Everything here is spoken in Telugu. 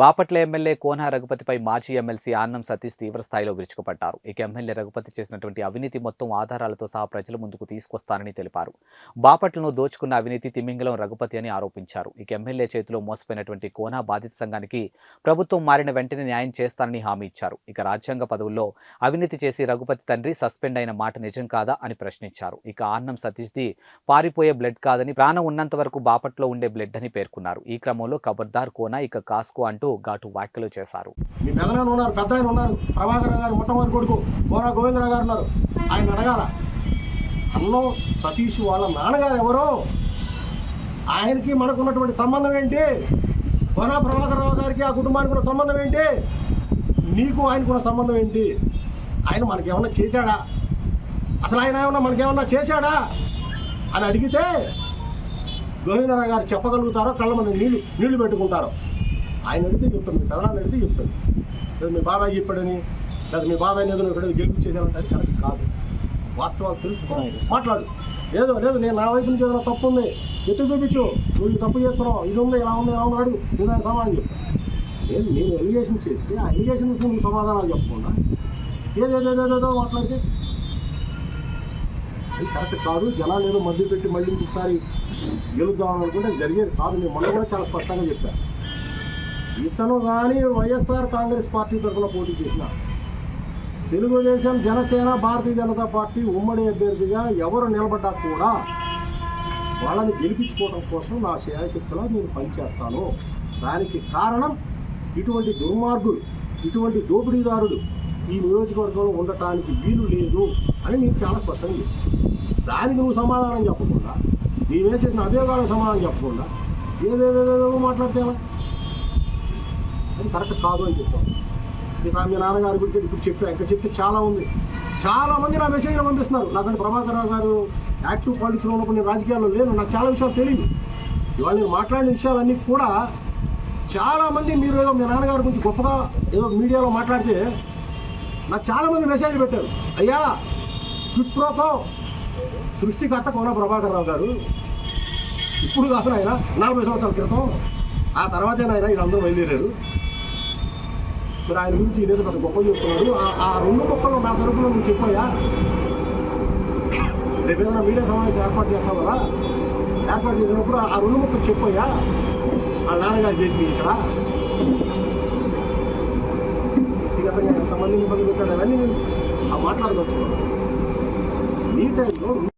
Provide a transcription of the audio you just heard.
బాపట్ల ఎమ్మెల్యే కోన రఘుపతిపై మాజీ ఎమ్మెల్సీ ఆన్నం సతీష్ తీవ్రస్థాయిలో విరుచుకుపడ్డారు. ఇక ఎమ్మెల్యే రఘుపతి చేసినటువంటి అవినీతి మొత్తం ఆధారాలతో సహా ప్రజల ముందుకు తీసుకొస్తానని తెలిపారు. బాపట్లను దోచుకున్న అవినీతి తిమింగలం రఘుపతి అని ఆరోపించారు. ఇక ఎమ్మెల్యే చేతిలో మోసపోయినటువంటి కోనా బాధిత సంఘానికి ప్రభుత్వం మారిన వెంటనే న్యాయం చేస్తానని హామీ ఇచ్చారు. ఇక రాజ్యాంగ పదవుల్లో అవినీతి చేసి రఘుపతి తండ్రి సస్పెండ్ అయిన మాట నిజం కాదా అని ప్రశ్నించారు. ఇక ఆన్నం సతీష్ది పారిపోయే బ్లడ్ కాదని ప్రాణం ఉన్నంత వరకు బాపట్లో ఉండే బ్లడ్ అని పేర్కొన్నారు. ఈ క్రమంలో ఖబర్దార్ కోన ఇక కాస్కో అంటూ ఘాటు వ్యాఖ్యలు చేశారు. మీ పెదనాన్న ఉన్నారు పెద్ద ఆయన ఉన్నారు ప్రభాకర్ గారు మొట్టమొదటి కొడుకు కోన గోవిందరావు గారు ఉన్నారు. ఆయన అడగాల అన్నం సతీష్ వాళ్ళ నాన్నగారు ఎవరో? ఆయనకి మనకు ఉన్నటువంటి సంబంధం ఏంటి? కోన ప్రభాకర్ రావు గారికి ఆ కుటుంబానికి ఉన్న సంబంధం ఏంటి? నీకు ఆయనకున్న సంబంధం ఏంటి? ఆయన మనకేమన్నా చేశాడా? అసలు ఆయన ఏమన్నా మనకేమన్నా చేశాడా? అని అడిగితే గోవిందరావు గారు చెప్పగలుగుతారో కళ్ళ మన నీళ్ళు నీళ్ళు పెట్టుకుంటారు. ఆయన అడిగితే చెప్తాను మీ పెదనాన్ని అడిగితే చెప్తాను. లేదా మీ బాబాయ్ చెప్పాడని లేదా మీ బాబాయ్ ఏదో ఇక్కడ గెలిపించేదాన్ని అది కరెక్ట్ కాదు. వాస్తవాలు తెలుసుకున్నాయి మాట్లాడు. ఏదో లేదు నేను నా వైపు నుంచి ఏదైనా తప్పు ఉంది ఎత్తు చూపించు. నువ్వు ఈ తప్పు చేస్తున్నావు ఇది ఉంది ఇలా ఉంది ఇలా ఉంది అడుగు. నేను దానికి సమాధానం చెప్పు నేను నేను ఎలిగేషన్స్ చేస్తే ఆ ఎలిగేషన్స్ నువ్వు సమాధానాలు చెప్పకుండా ఏదేదేదేదో మాట్లాడితే? అది కరెక్ట్ కాదు. జనాలు ఏదో మధ్య పెట్టి మళ్ళీ ఇంకొకసారి గెలుద్దామని అనుకుంటే జరిగేది కాదు. నేను మొన్న కూడా చాలా స్పష్టంగా చెప్పాను. ఇతను కానీ వైఎస్ఆర్ కాంగ్రెస్ పార్టీ తరఫున పోటీ చేసిన. తెలుగుదేశం జనసేన భారతీయ జనతా పార్టీ ఉమ్మడి అభ్యర్థిగా ఎవరు నిలబడ్డా కూడా వాళ్ళని గెలిపించుకోవడం కోసం నా శాయశక్తిలో నేను పనిచేస్తాను. దానికి కారణం ఇటువంటి దుర్మార్గులు ఇటువంటి దోపిడీదారులు ఈ నియోజకవర్గంలో ఉండటానికి వీలు లేదు అని నేను చాలా స్పష్టంగా చెప్పాను దానికి నువ్వు సమాధానం చెప్పకుండా నీవేం చేసిన అభియోగాలకు సమాధానం చెప్పకుండా ఏదేదేదో మాట్లాడితే అది కరెక్ట్ కాదు అని చెప్పాను మీకు మీ నాన్నగారి గురించి ఇప్పుడు చెప్పా ఇంకా చెప్తే చాలా ఉంది. చాలా మంది నా మెసేజ్లు పంపిస్తున్నారు. నాకంటే ప్రభాకర్ రావు గారు యాక్టివ్ పాలిటిక్స్లో ఉన్నప్పుడు నేను రాజకీయాల్లో లేను నాకు చాలా విషయాలు తెలియదు ఇవాళ నేను మాట్లాడిన విషయాలన్నీ కూడా చాలామంది మీరు ఏదో మీ నాన్నగారి గురించి గొప్పగా ఏదో మీడియాలో మాట్లాడితే నాకు చాలామంది మెసేజ్ మెసేజ్లు పెట్టారు. అయ్యా క్విక్ ప్రోకో సృష్టికర్త కోన ప్రభాకర్ రావు గారు. ఇప్పుడు కాదు ఆయన నలభై సంవత్సరాల క్రితం ఆ తర్వాతే ఆయన వీళ్ళందరూ బయలుదేరారు. మరి ఆయన గురించి ఈయన ఏదో పెద్ద గొప్ప చెప్తున్నాడు. ఆ- రెండు గొప్పలు నా తరపున నువ్వు చెప్పాయా? రేపు ఏదైనా మీడియా సమావేశం ఏర్పాటు చేస్తావు కదా? ఏర్పాటు చేసినప్పుడు ఆ రెండు మొక్కలు చెప్పాయా? వాళ్ళ నాన్నగారు చేసింది ఇక్కడ. వ్యక్తిగతంగా ఎంతమందిని ఇబ్బంది పెట్టాడు అవన్నీ నేను ఆ మాట్లాడదలుచుకున్నాను. ఈ టైంలో